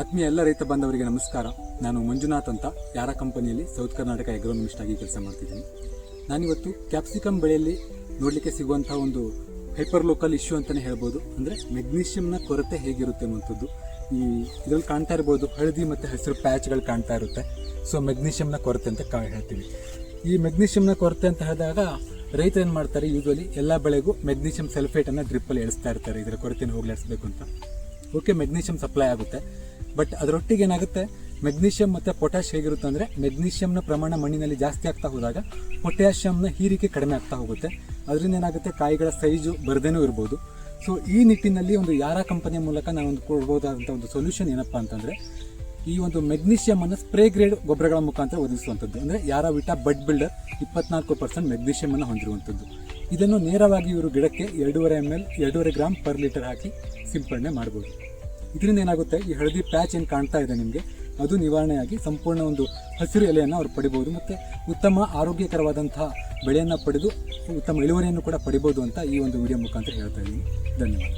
ಆತ್ಮೀಯ ಎಲ್ಲ ರೈತ ಬಾಂಧವರಿಗೆ ನಮಸ್ಕಾರ. ನಾನು ಮಂಜುನಾಥ್ ಅಂತ ಯಾರ ಕಂಪನಿಯಲ್ಲಿ ಸೌತ್ ಕರ್ನಾಟಕ ಎಗ್ರೋನಮಿಸ್ಟ್ ಆಗಿ ಕೆಲಸ ಮಾಡ್ತಿದ್ದೀನಿ. ನಾನಿವತ್ತು ಕ್ಯಾಪ್ಸಿಕಮ್ ಬೆಳೆಯಲ್ಲಿ ನೋಡಲಿಕ್ಕೆ ಸಿಗುವಂತಹ ಒಂದು ಹೈಪರ್ ಲೋಕಲ್ ಇಶ್ಯೂ ಅಂತಲೇ ಹೇಳ್ಬೋದು. ಅಂದರೆ ಮೆಗ್ನೀಷಿಯಂನ ಕೊರತೆ ಹೇಗಿರುತ್ತೆ ಅನ್ನುವಂಥದ್ದು. ಈ ಇದರಲ್ಲಿ ಕಾಣ್ತಾ ಇರ್ಬೋದು, ಹಳದಿ ಮತ್ತು ಹಸಿರು ಪ್ಯಾಚ್ಗಳು ಕಾಣ್ತಾ ಇರುತ್ತೆ. ಸೊ ಮೆಗ್ನೀಷಿಯಂನ ಕೊರತೆ ಅಂತ ಕಾ ಹೇಳ್ತೀವಿ. ಈ ಮೆಗ್ನೀಷಿಯಂನ ಕೊರತೆ ಅಂತ ಹೇಳಿದಾಗ ರೈತರು ಏನು ಮಾಡ್ತಾರೆ ಯೂಶ್ವಲಿ ಎಲ್ಲ ಬೆಳೆಗೂ ಮೆಗ್ನೀಷಿಯಂ ಸಲ್ಫೇಟನ್ನು ಡ್ರಿಪ್ಪಲ್ಲಿ ಎಳಿಸ್ತಾ ಇರ್ತಾರೆ. ಇದರ ಕೊರತೆಯನ್ನು ಹೋಗ್ಲಾಡಿಸ್ಬೇಕು ಅಂತ ಓಕೆ ಮೆಗ್ನೀಷಿಯಂ ಸಪ್ಲೈ ಆಗುತ್ತೆ. ಬಟ್ ಅದರೊಟ್ಟಿಗೆ ಏನಾಗುತ್ತೆ ಮೆಗ್ನೀಷಿಯಂ ಮತ್ತು ಪೊಟ್ಯಾಶ್ ಹೇಗಿರುತ್ತೆ ಅಂದರೆ ಮೆಗ್ನೀಷಿಯಂನ ಪ್ರಮಾಣ ಮಣ್ಣಿನಲ್ಲಿ ಜಾಸ್ತಿ ಆಗ್ತಾ ಹೋದಾಗ ಪೊಟ್ಯಾಷಿಯಂನ ಹೀರಿಕೆ ಕಡಿಮೆ ಆಗ್ತಾ ಹೋಗುತ್ತೆ. ಅದರಿಂದ ಏನಾಗುತ್ತೆ, ಕಾಯಿಗಳ ಸೈಜು ಬರ್ದೇನೂ ಇರ್ಬೋದು. ಸೊ ಈ ನಿಟ್ಟಿನಲ್ಲಿ ಒಂದು ಯಾರ ಕಂಪನಿಯ ಮೂಲಕ ನಾವೊಂದು ಕೊಡ್ಬೋದಾದಂಥ ಒಂದು ಸೊಲ್ಯೂಷನ್ ಏನಪ್ಪ ಅಂತಂದರೆ ಈ ಒಂದು ಮೆಗ್ನೀಷಿಯಮನ್ನು ಸ್ಪ್ರೇ ಗ್ರೇಡ್ ಗೊಬ್ಬರಗಳ ಮುಖಾಂತರ ಒದಗಿಸುವಂಥದ್ದು. ಅಂದರೆ ಯಾರ ವಿಟಾ ಬಡ್ ಬಿಲ್ಡರ್ ಇಪ್ಪತ್ನಾಲ್ಕು ಪರ್ಸೆಂಟ್ ಮೆಗ್ನೀಷಿಯಮನ್ನು ಹೊಂದಿರುವಂಥದ್ದು. ಇದನ್ನು ನೇರವಾಗಿ ಇವರು ಗಿಡಕ್ಕೆ ಎರಡೂವರೆ ಎಂ ಎಲ್ ಎರಡೂವರೆ ಗ್ರಾಮ್ ಪರ್ ಲೀಟರ್ ಹಾಕಿ ಸಿಂಪಡಣೆ ಮಾಡ್ಬೋದು. ಇದರಿಂದ ಏನಾಗುತ್ತೆ, ಈ ಹಳದಿ ಪ್ಯಾಚ್ ಏನು ಕಾಣ್ತಾ ಇದೆ ನಿಮಗೆ, ಅದು ನಿವಾರಣೆಯಾಗಿ ಸಂಪೂರ್ಣ ಒಂದು ಹಸಿರು ಎಲೆಯನ್ನು ಅವರು ಪಡಿಬೋದು ಮತ್ತು ಉತ್ತಮ ಆರೋಗ್ಯಕರವಾದಂತಹ ಬೆಳೆಯನ್ನು ಪಡೆದು ಉತ್ತಮ ಇಳುವರಿಯನ್ನು ಕೂಡ ಪಡಿಬೋದು ಅಂತ ಈ ಒಂದು ವಿಡಿಯೋ ಮುಖಾಂತರ ಹೇಳ್ತಾ ಇದ್ದೀನಿ. ಧನ್ಯವಾದ.